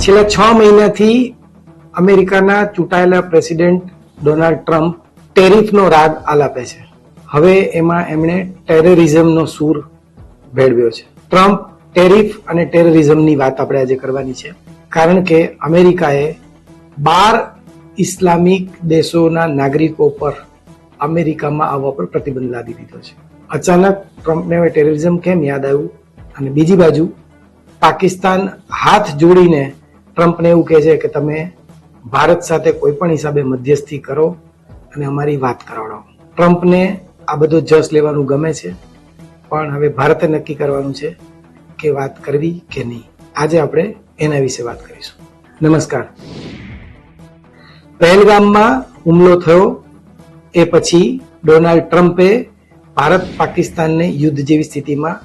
છેલ્લા છ મહિનાથી અમેરિકાના ચૂંટાયેલા પ્રેસિડેન્ટ ડોનાલ્ડ ટ્રમ્પ ટેરિફનો રાગ આલાપે છે. હવે એમાં એમણે ટેરરિઝમનો સૂર ભેળવ્યો છે. ટ્રમ્પ ટેરિફ અને ટેરરિઝમની વાત આપણે આજે કરવાની છે. કારણ કે અમેરિકાએ બાર ઇસ્લામિક દેશોના નાગરિકો પર અમેરિકામાં આવવા પર પ્રતિબંધ લાદી દીધો છે. અચાનક ટ્રમ્પને હવે ટેરરિઝમ કેમ યાદ આવ્યું? અને બીજી બાજુ, પાકિસ્તાન હાથ જોડીને ટ્રમ્પને એવું કહે છે કે તમે ભારત સાથે કોઈ પણ હિસાબે મધ્યસ્થી કરો અને અમારી વાત કરાવડાવો. ટ્રમ્પને આ બધો જસ લેવાનું ગમે છે, પણ હવે ભારતે નક્કી કરવાનું છે કે વાત કરવી કે નહીં. આજે આપણે એના વિશે વાત કરીશું. નમસ્કાર. પહેલગામમાં હુમલો થયો, એ પછી ડોનાલ્ડ ટ્રમ્પે ભારત પાકિસ્તાનને યુદ્ધ જેવી સ્થિતિમાં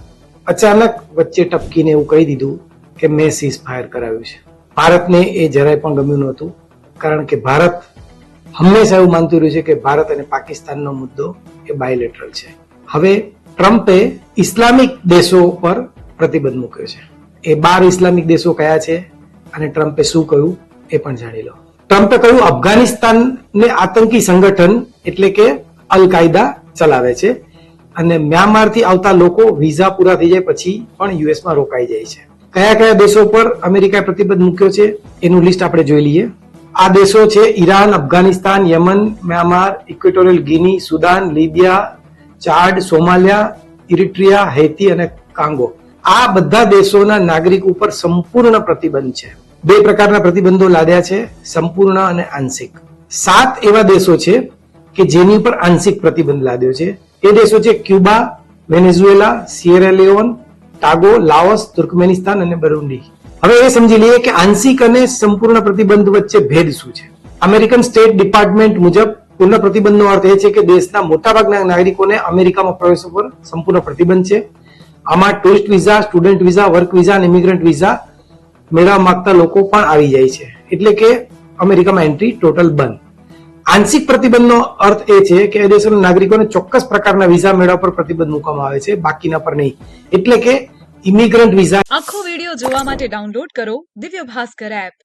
અચાનક વચ્ચે ટપકીને એવું કહી દીધું કે મેં સીઝ ફાયર કરાવ્યું છે. ભારતને એ જરાય પણ ગમ્યું નહોતું. કારણ કે ભારત હંમેશા એવું માનતું રહ્યું છે કે ભારત અને પાકિસ્તાનનો મુદ્દો એ બાયલેટરલ છે. હવે ટ્રમ્પે ઇસ્લામિક દેશો પર પ્રતિબંધ મૂક્યો છે. એ બાર ઇસ્લામિક દેશો કયા છે અને ટ્રમ્પે શું કહ્યું એ પણ જાણી લો. ટ્રમ્પે કહ્યું, અફઘાનિસ્તાનને આતંકી સંગઠન એટલે કે અલ કાયદા ચલાવે છે અને મ્યાનમારથી આવતા લોકો વિઝા પૂરા થઈ જાય પછી પણ યુએસમાં રોકાઈ જાય છે. કયા કયા દેશો પર અમેરિકાએ પ્રતિબંધ મૂક્યો છે એનું લિસ્ટ આપણે જોઈ લઈએ. આ દેશો છે Iran, Afghanistan, Yemen Myanmar Equatorial Guinea, Sudan, Libya, Chad, Somalia, Eritrea, Haiti અને કાંગો. આ બધા દેશોના નાગરિક ઉપર સંપૂર્ણ પ્રતિબંધ છે. બે પ્રકારના પ્રતિબંધો લાદ્યા છે, સંપૂર્ણ અને આંશિક. સાત એવા દેશો છે કે જેની ઉપર આંશિક પ્રતિબંધ લાદ્યો છે. એ દેશો છે Cuba, Venezuela, Sierra Togo Laos Turkmenistan અને બરુંડી હવે એ સમજી લઈએ કે આંશિક અને સંપૂર્ણ પ્રતિબંધ વચ્ચે ભેદ શું છે અમેરિકન સ્ટેટ ડિપાર્ટમેન્ટ મુજબ પૂર્ણ પ્રતિબંધનો અર્થ એ છે કે દેશના મોટાભાગના નાગરિકોને અમેરિકામાં પ્રવેશ પર સંપૂર્ણ પ્રતિબંધ છે. આમાં tourist visa, student visa, work visa અને ઇમિગ્રન્ટ વિઝા મેળવવા માંગતા લોકો પણ આવી જાય છે. એટલે કે અમેરિકામાં એન્ટ્રી ટોટલ બંધ. આંશિક પ્રતિબંધનો અર્થ એ છે કે એ દેશોના નાગરિકોને ચોક્કસ પ્રકારના વિઝા મેળવવા પર પ્રતિબંધ મૂકવામાં આવે છે, બાકીના પર નહીં. એટલે કે ઇમિગ્રન્ટ વિઝા આખો વીડિયો જોવા માટે ડાઉનલોડ કરો દિવ્ય ભાસ્કર એપ.